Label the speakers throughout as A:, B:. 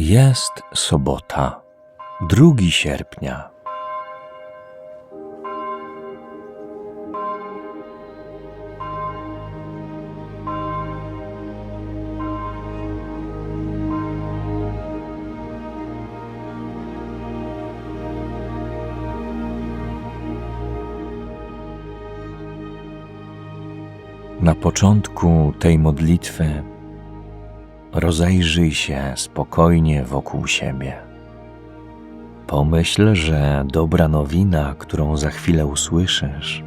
A: Jest sobota, 2 sierpnia. Na początku tej modlitwy rozejrzyj się spokojnie wokół siebie. Pomyśl, że dobra nowina, którą za chwilę usłyszysz,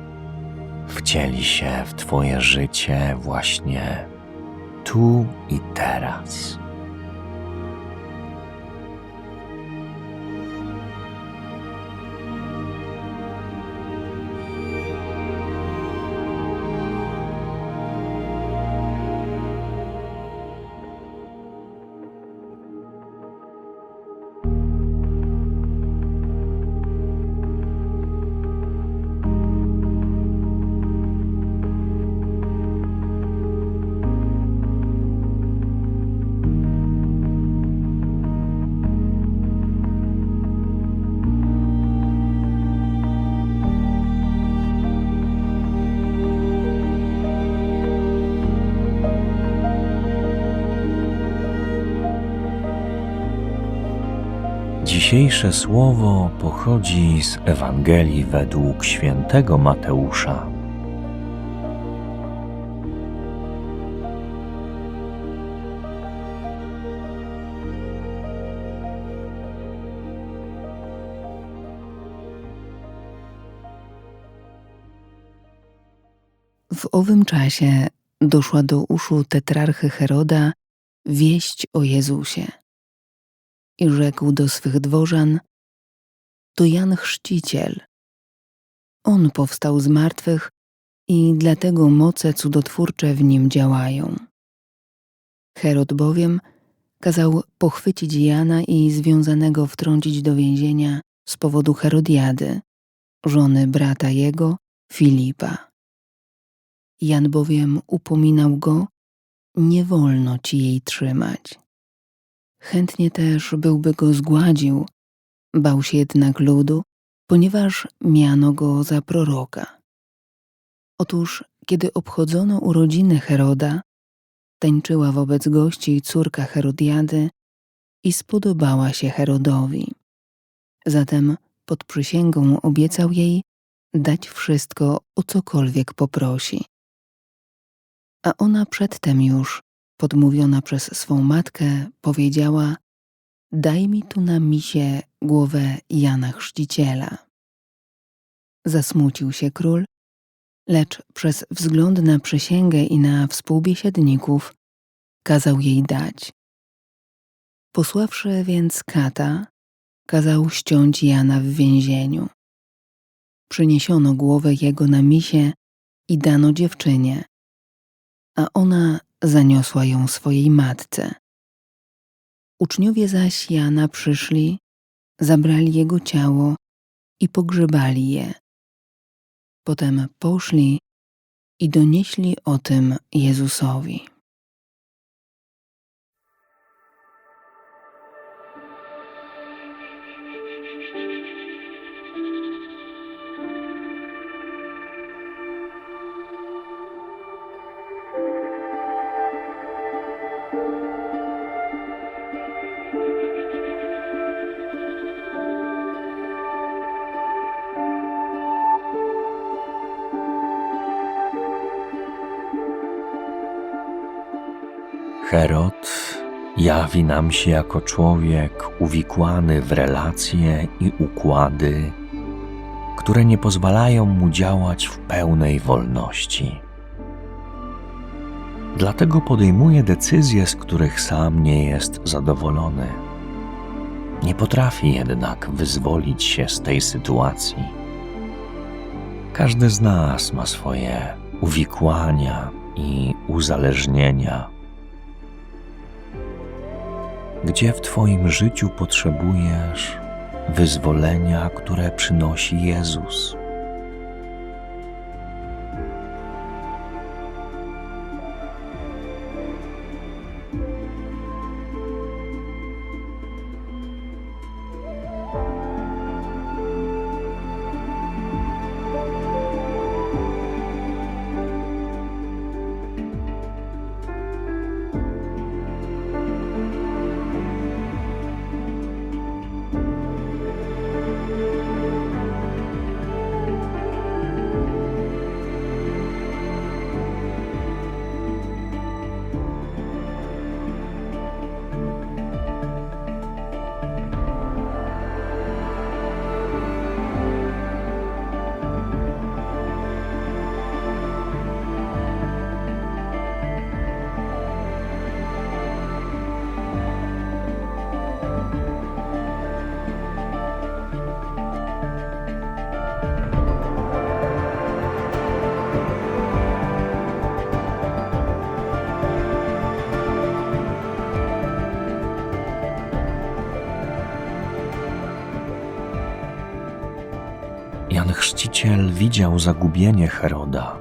A: wcieli się w Twoje życie właśnie tu i teraz. Dzisiejsze słowo pochodzi z Ewangelii według świętego Mateusza.
B: W owym czasie doszła do uszu tetrarchy Heroda wieść o Jezusie. I rzekł do swych dworzan: To Jan Chrzciciel. On powstał z martwych i dlatego moce cudotwórcze w nim działają. Herod bowiem kazał pochwycić Jana i związanego wtrącić do więzienia z powodu Herodiady, żony brata jego, Filipa. Jan bowiem upominał go, nie wolno ci jej trzymać. Chętnie też byłby go zgładził, bał się jednak ludu, ponieważ miano go za proroka. Otóż, kiedy obchodzono urodziny Heroda, tańczyła wobec gości córka Herodiady i spodobała się Herodowi. Zatem pod przysięgą obiecał jej dać wszystko, o cokolwiek poprosi. A ona przedtem już, podmówiona przez swą matkę, powiedziała: Daj mi tu na misie głowę Jana Chrzciciela. Zasmucił się król, lecz przez wzgląd na przysięgę i na współbiesiadników kazał jej dać. Posławszy więc kata, kazał ściąć Jana w więzieniu. Przyniesiono głowę jego na misie i dano dziewczynie, a ona zaniosła ją swojej matce. Uczniowie zaś Jana przyszli, zabrali jego ciało i pogrzebali je. Potem poszli i donieśli o tym Jezusowi.
A: Herod jawi nam się jako człowiek uwikłany w relacje i układy, które nie pozwalają mu działać w pełnej wolności. Dlatego podejmuje decyzje, z których sam nie jest zadowolony. Nie potrafi jednak wyzwolić się z tej sytuacji. Każdy z nas ma swoje uwikłania i uzależnienia gdzie w Twoim życiu potrzebujesz wyzwolenia, które przynosi Jezus. Widział zagubienie Heroda.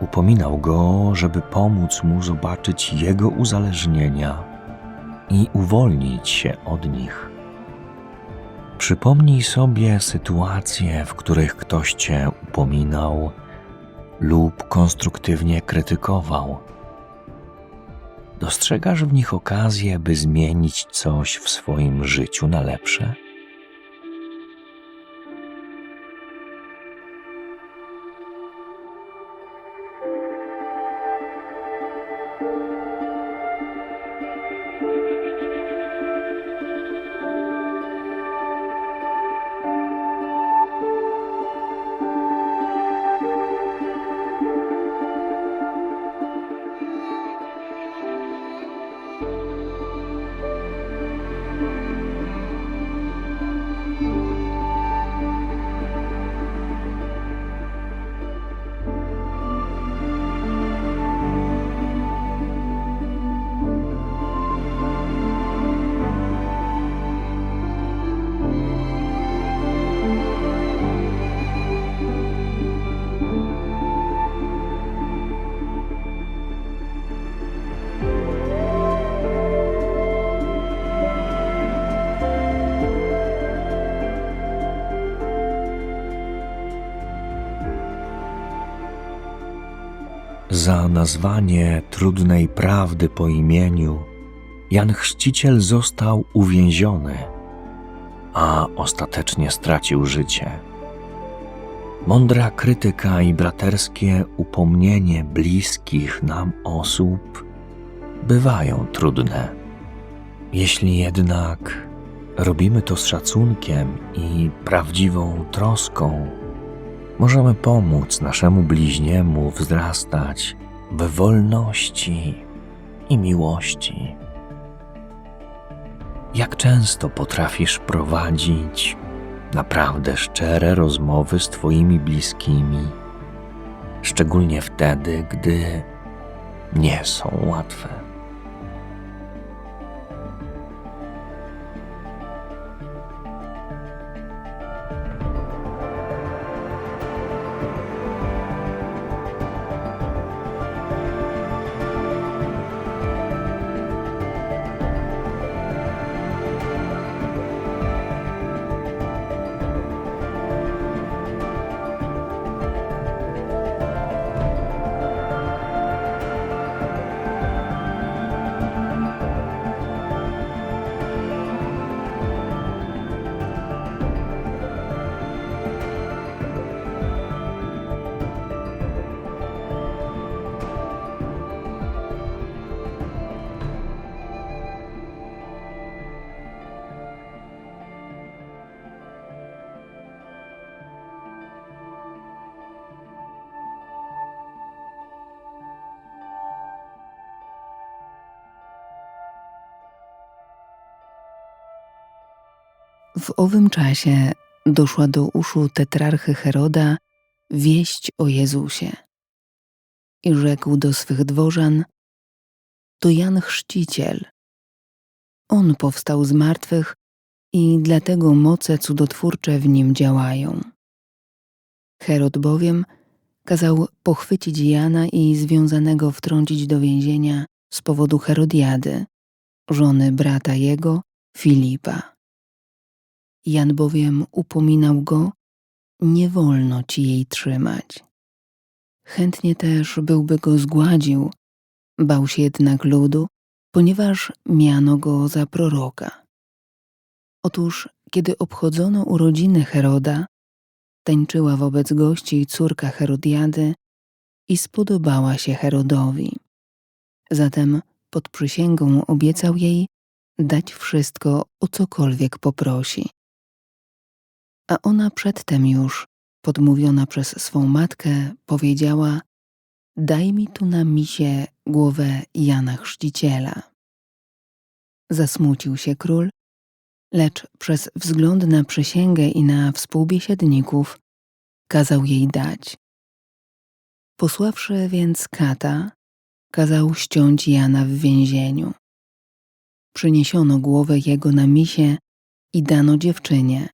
A: Upominał go, żeby pomóc mu zobaczyć jego uzależnienia i uwolnić się od nich. Przypomnij sobie sytuacje, w których ktoś cię upominał lub konstruktywnie krytykował. Dostrzegasz w nich okazję, by zmienić coś w swoim życiu na lepsze? Za nazwanie trudnej prawdy po imieniu Jan Chrzciciel został uwięziony, a ostatecznie stracił życie. Mądra krytyka i braterskie upomnienie bliskich nam osób bywają trudne. Jeśli jednak robimy to z szacunkiem i prawdziwą troską, możemy pomóc naszemu bliźniemu wzrastać w wolności i miłości. Jak często potrafisz prowadzić naprawdę szczere rozmowy z Twoimi bliskimi, szczególnie wtedy, gdy nie są łatwe.
B: W owym czasie doszła do uszu tetrarchy Heroda wieść o Jezusie. I rzekł do swych dworzan: To Jan Chrzciciel. On powstał z martwych i dlatego moce cudotwórcze w nim działają. Herod bowiem kazał pochwycić Jana i związanego wtrącić do więzienia z powodu Herodiady, żony brata jego, Filipa. Jan bowiem upominał go, nie wolno ci jej trzymać. Chętnie też byłby go zgładził, bał się jednak ludu, ponieważ miano go za proroka. Otóż, kiedy obchodzono urodziny Heroda, tańczyła wobec gości córka Herodiady i spodobała się Herodowi. Zatem pod przysięgą obiecał jej dać wszystko, o cokolwiek poprosi. A ona przedtem już, podmówiona przez swą matkę, powiedziała: Daj mi tu na misie głowę Jana Chrzciciela. Zasmucił się król, lecz przez wzgląd na przysięgę i na współbiesiadników kazał jej dać. Posławszy więc kata, kazał ściąć Jana w więzieniu. Przyniesiono głowę jego na misie i dano dziewczynie,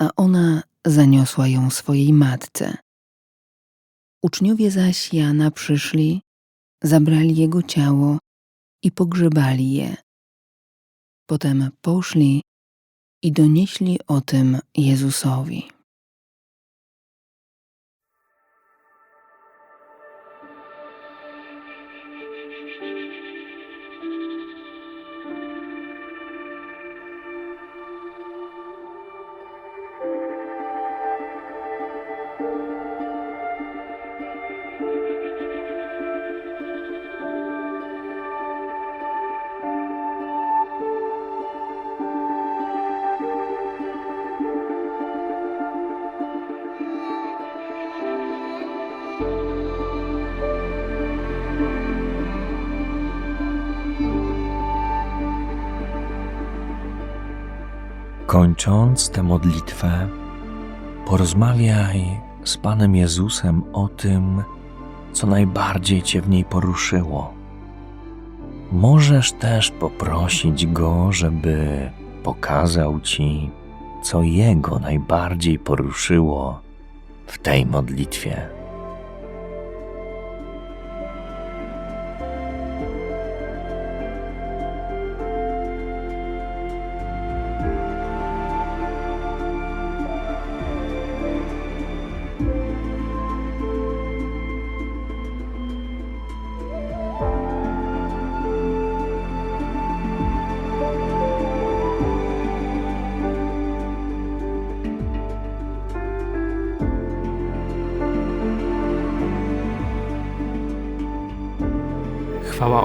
B: a ona zaniosła ją swojej matce. Uczniowie zaś Jana przyszli, zabrali jego ciało i pogrzebali je. Potem poszli i donieśli o tym Jezusowi.
A: Kończąc tę modlitwę, porozmawiaj z Panem Jezusem o tym, co najbardziej Cię w niej poruszyło. Możesz też poprosić Go, żeby pokazał Ci, co Jego najbardziej poruszyło w tej modlitwie.